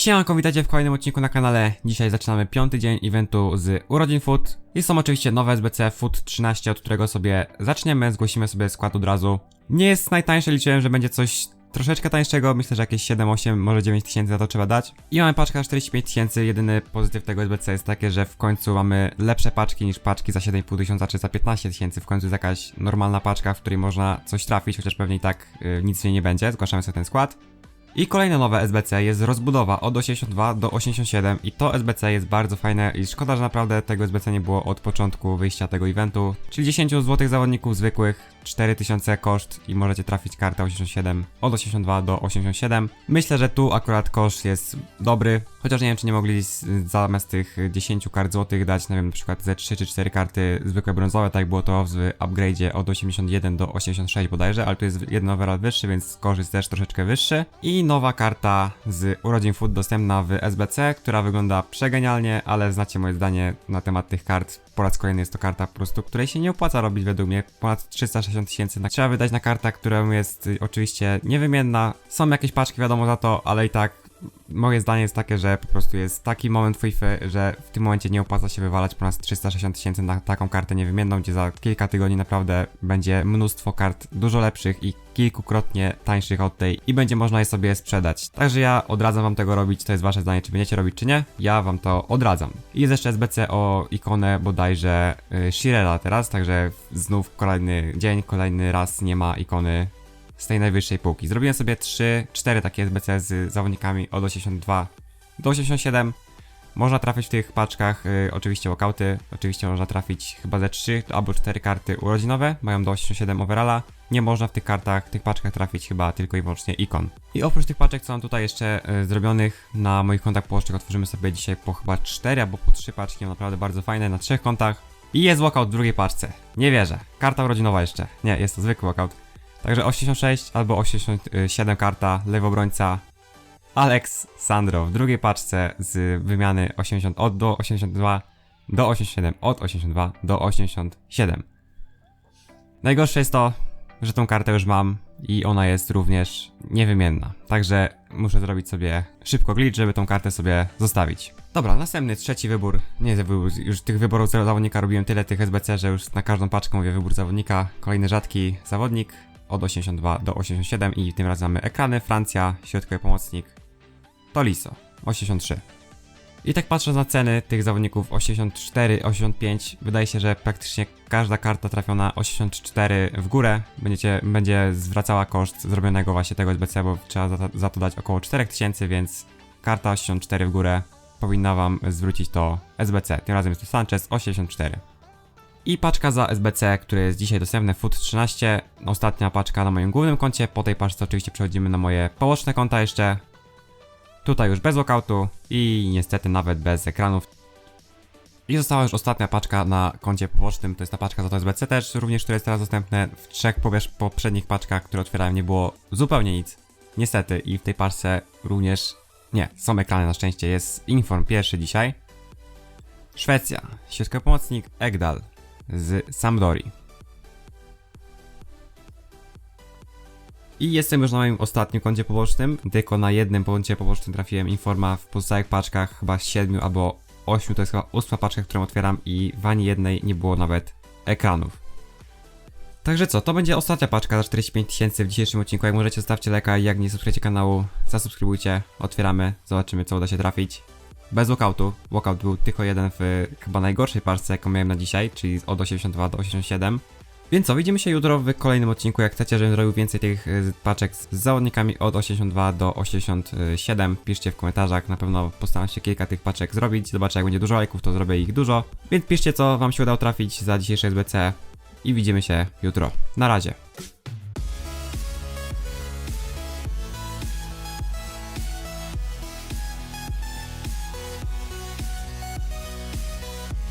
Siemanko, witajcie w kolejnym odcinku na kanale. Dzisiaj zaczynamy piąty dzień eventu z urodzin Food. I są oczywiście nowe SBC Food 13, od którego sobie zaczniemy, zgłosimy sobie skład od razu. Nie jest najtańsze, liczyłem, że będzie coś troszeczkę tańszego, myślę, że jakieś 7, 8, może 9 tysięcy za to trzeba dać. I mamy paczkę na 45 tysięcy, jedyny pozytyw tego SBC jest takie, że w końcu mamy lepsze paczki niż paczki za 7,5 tysiąca czy za 15 tysięcy. W końcu jest jakaś normalna paczka, w której można coś trafić, chociaż pewnie i tak y, nic w niej nie będzie. Zgłaszamy sobie ten skład. I kolejne nowe SBC jest rozbudowa od 82 do 87 i to SBC jest bardzo fajne i szkoda, że naprawdę tego SBC nie było od początku wyjścia tego eventu. Czyli 10 złotych zawodników zwykłych, 4000 koszt i możecie trafić kartę 87 od 82 do 87. Myślę, że tu akurat koszt jest dobry, chociaż nie wiem czy nie mogli zamiast tych 10 kart złotych dać, nie wiem, na przykład ze 3 czy 4 karty zwykłe brązowe, tak było to w upgrade'zie od 81 do 86 bodajże, ale tu jest jeden overall wyższy, więc jest też troszeczkę wyższy. I nowa karta z urodzin Food dostępna w SBC, która wygląda przegenialnie, ale znacie moje zdanie na temat tych kart. Po raz kolejny jest to karta po prostu, której się nie opłaca robić według mnie. Ponad 360 tysięcy trzeba wydać na kartę, która jest oczywiście niewymienna. Są jakieś paczki wiadomo za to, ale i tak moje zdanie jest takie, że po prostu jest taki moment FIFA, że w tym momencie nie opłaca się wywalać ponad 360 tysięcy na taką kartę niewymienną, gdzie za kilka tygodni naprawdę będzie mnóstwo kart dużo lepszych i kilkukrotnie tańszych od tej i będzie można je sobie sprzedać. Także ja odradzam wam tego robić, to jest wasze zdanie, czy będziecie robić, czy nie. Ja wam to odradzam. I jest jeszcze SBC o ikonę bodajże y, Shirela teraz, także znów kolejny dzień, kolejny raz nie ma ikony z tej najwyższej półki. Zrobiłem sobie 3, 4 takie SBC z zawodnikami od 82 do 87. Można trafić w tych paczkach y, oczywiście walkouty, oczywiście można trafić chyba ze 3 albo 4 karty urodzinowe, mają do 87 overalla. Nie można w tych kartach, w tych paczkach trafić chyba tylko i wyłącznie ikon. I oprócz tych paczek, co mam tutaj jeszcze y, zrobionych na moich kontach połącznych, otworzymy sobie dzisiaj po chyba 4 albo po 3 paczki, naprawdę bardzo fajne, na trzech kontach. I jest walkout w drugiej paczce. Nie wierzę. Karta urodzinowa jeszcze. Nie, jest to zwykły walkout. Także 86 albo 87 karta, lewobrońca Alex Sandro w drugiej paczce z wymiany 80 od do 82 do 87, od 82 do 87. Najgorsze jest to, że tą kartę już mam i ona jest również niewymienna. Także muszę zrobić sobie szybko glitch, żeby tą kartę sobie zostawić. Dobra, następny, trzeci wybór. Nie już tych wyborów zawodnika robiłem tyle tych SBC, że już na każdą paczkę mówię wybór zawodnika. Kolejny rzadki zawodnik od 82 do 87 i tym razem mamy ekrany, Francja, środkowy pomocnik, Toliso, 83. I tak patrząc na ceny tych zawodników 84, 85, wydaje się, że praktycznie każda karta trafiona 84 w górę będziecie, będzie zwracała koszt zrobionego właśnie tego SBC, bo trzeba za, to- za to dać około 4000, więc karta 84 w górę powinna wam zwrócić to SBC. Tym razem jest to Sanchez 84. I paczka za SBC, które jest dzisiaj dostępne, Food 13. Ostatnia paczka na moim głównym koncie. Po tej paczce oczywiście przechodzimy na moje poboczne konta jeszcze. Tutaj już bez walkoutu i niestety nawet bez ekranów. I została już ostatnia paczka na koncie pobocznym, to jest ta paczka za to SBC też, również które jest teraz dostępne. W trzech poprzednich paczkach, które otwierałem nie było zupełnie nic. Niestety i w tej paczce również, nie, są ekrany na szczęście, jest Inform pierwszy dzisiaj. Szwecja, środkowy pomocnik Egdal z Sampdori. I jestem już na moim ostatnim koncie pobocznym. Tylko na jednym koncie pobocznym trafiłem Informa w pozostałych paczkach, chyba z 7 albo 8, to jest chyba ósma paczka, którą otwieram i w ani jednej nie było nawet ekranów. Także co, to będzie ostatnia paczka za 45 tysięcy w dzisiejszym odcinku. Jak możecie, zostawcie lajka jak nie subskrybujecie kanału, zasubskrybujcie. Otwieramy, zobaczymy co uda się trafić. Bez walkoutu. Walkout był tylko jeden w chyba najgorszej paczce, jaką miałem na dzisiaj, czyli od 82 do 87. Więc co, widzimy się jutro w kolejnym odcinku. Jak chcecie, żebym zrobił więcej tych y, paczek z zawodnikami od 82 do 87, piszcie w komentarzach. Na pewno postaram się kilka tych paczek zrobić. Zobaczę, jak będzie dużo lajków, to zrobię ich dużo. Więc piszcie, co wam się udało trafić za dzisiejsze SBC. I widzimy się jutro. Na razie.